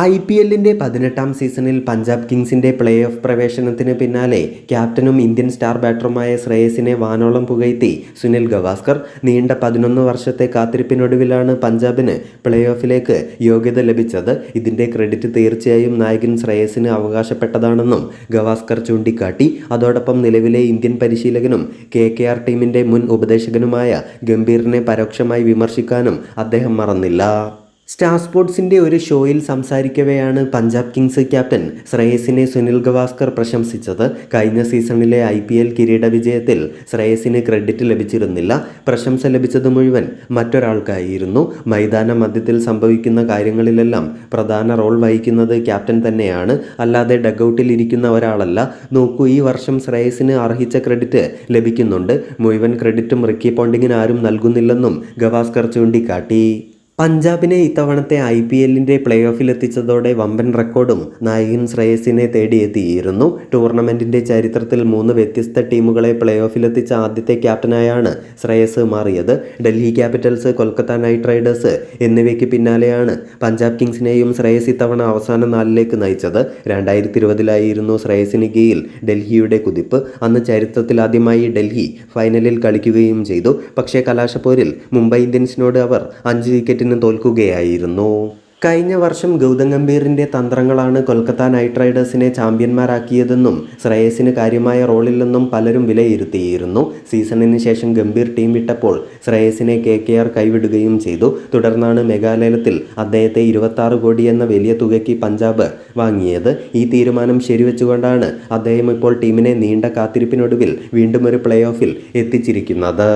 I P എല്ലിന്റെ പതിനെട്ടാം സീസണിൽ പഞ്ചാബ് കിങ്സിന്റെ പ്ലേ ഓഫ് പ്രവേശനത്തിന് പിന്നാലെ ക്യാപ്റ്റനും ഇന്ത്യൻ സ്റ്റാർ ബാറ്ററുമായ ശ്രേയസിനെ വാനോളം പുകഴ്ത്തി. സുനിൽ ഗവാസ്കർ നീണ്ട പതിനൊന്ന് വർഷത്തെ കാത്തിരിപ്പിനൊടുവിലാണ് പഞ്ചാബിന് പ്ലേ ഓഫിലേക്ക് യോഗ്യത ലഭിച്ചത്. ഇതിന്റെ ക്രെഡിറ്റ് തീർച്ചയായും നായകൻ ശ്രേയസിന് അവകാശപ്പെട്ടതാണെന്നും ഗവാസ്കർ ചൂണ്ടിക്കാട്ടി. അതോടൊപ്പം നിലവിലെ ഇന്ത്യൻ പരിശീലകനും കെ കെ ആർ ടീമിന്റെ മുൻ ഉപദേശകനുമായ ഗംഭീറിനെ പരോക്ഷമായി വിമർശിക്കാനും അദ്ദേഹം മറന്നില്ല. സ്റ്റാർ സ്പോർട്സിന്റെ ഒരു ഷോയിൽ സംസാരിക്കവെയാണ് പഞ്ചാബ് കിങ്സ് ക്യാപ്റ്റൻ ശ്രേയസിനെ സുനിൽ ഗവാസ്കർ പ്രശംസിച്ചത്. കഴിഞ്ഞ സീസണിലെ ഐ പി എൽ കിരീട വിജയത്തിൽ ശ്രേയസിന് ക്രെഡിറ്റ് ലഭിച്ചിരുന്നില്ല. പ്രശംസ ലഭിച്ചത് മുഴുവൻ മറ്റൊരാൾക്കായിരുന്നു. മൈതാന മധ്യത്തിൽ സംഭവിക്കുന്ന കാര്യങ്ങളിലെല്ലാം പ്രധാന റോൾ വഹിക്കുന്നത് ക്യാപ്റ്റൻ തന്നെയാണ്. അല്ലാതെ ഡഗൌട്ടിൽ ഇരിക്കുന്ന ഒരാളല്ല. നോക്കൂ ഈ വർഷം ശ്രേയസിന് അർഹിച്ച ക്രെഡിറ്റ് ലഭിക്കുന്നുണ്ട്. മുഴുവൻ ക്രെഡിറ്റും റിക്കി പോണ്ടിങ്ങിന് ആരും നൽകുന്നില്ലെന്നും ഗവാസ്കർ ചൂണ്ടിക്കാട്ടി. പഞ്ചാബിനെ ഇത്തവണത്തെ ഐ പി എല്ലിന്റെ പ്ലേ ഓഫിലെത്തിച്ചതോടെ വമ്പൻ റെക്കോർഡും നായകൻ ശ്രേയസിനെ തേടിയെത്തിയിരുന്നു. ടൂർണമെന്റിന്റെ ചരിത്രത്തിൽ മൂന്ന് വ്യത്യസ്ത ടീമുകളെ പ്ലേ ഓഫിലെത്തിച്ച ആദ്യത്തെ ക്യാപ്റ്റനായാണ് ശ്രേയസ് മാറിയത്. Delhi Capitals Kolkata Knight Riders എന്നിവയ്ക്ക് പിന്നാലെയാണ് പഞ്ചാബ് കിങ്സിനെയും ശ്രേയസ് ഇത്തവണ അവസാന നാലിലേക്ക് നയിച്ചത്. രണ്ടായിരത്തി ഇരുപതിലായിരുന്നു ശ്രേയസിന് കീഴിൽ ഡൽഹിയുടെ കുതിപ്പ്. അന്ന് ചരിത്രത്തിൽ ആദ്യമായി ഡൽഹി ഫൈനലിൽ കളിക്കുകയും ചെയ്തു. പക്ഷേ കലാശപ്പോരിൽ മുംബൈ ഇന്ത്യൻസിനോട് അവർ അഞ്ച് വിക്കറ്റിന് തോൽക്കുകയായിരുന്നു. കഴിഞ്ഞ വർഷം ഗൗതം ഗംഭീറിന്റെ തന്ത്രങ്ങളാണ് കൊൽക്കത്ത നൈറ്റ് റൈഡേഴ്സിനെ ചാമ്പ്യന്മാരാക്കിയതെന്നും ശ്രേയസിന് കാര്യമായ റോളില്ലെന്നും പലരും വിലയിരുത്തിയിരുന്നു. സീസണിന് ശേഷം ഗംഭീർ ടീം വിട്ടപ്പോൾ ശ്രേയസിനെ കെ കെ ആർ കൈവിടുകയും ചെയ്തു. തുടർന്നാണ് മേഘാലയത്തിൽ അദ്ദേഹത്തെ ഇരുപത്തി കോടി എന്ന വലിയ തുകയ്ക്ക് പഞ്ചാബ് വാങ്ങിയത്. ഈ തീരുമാനം ശരിവെച്ചുകൊണ്ടാണ് അദ്ദേഹം ഇപ്പോൾ ടീമിനെ നീണ്ട കാത്തിരിപ്പിനൊടുവിൽ വീണ്ടും ഒരു പ്ലേ ഓഫിൽ എത്തിച്ചിരിക്കുന്നത്.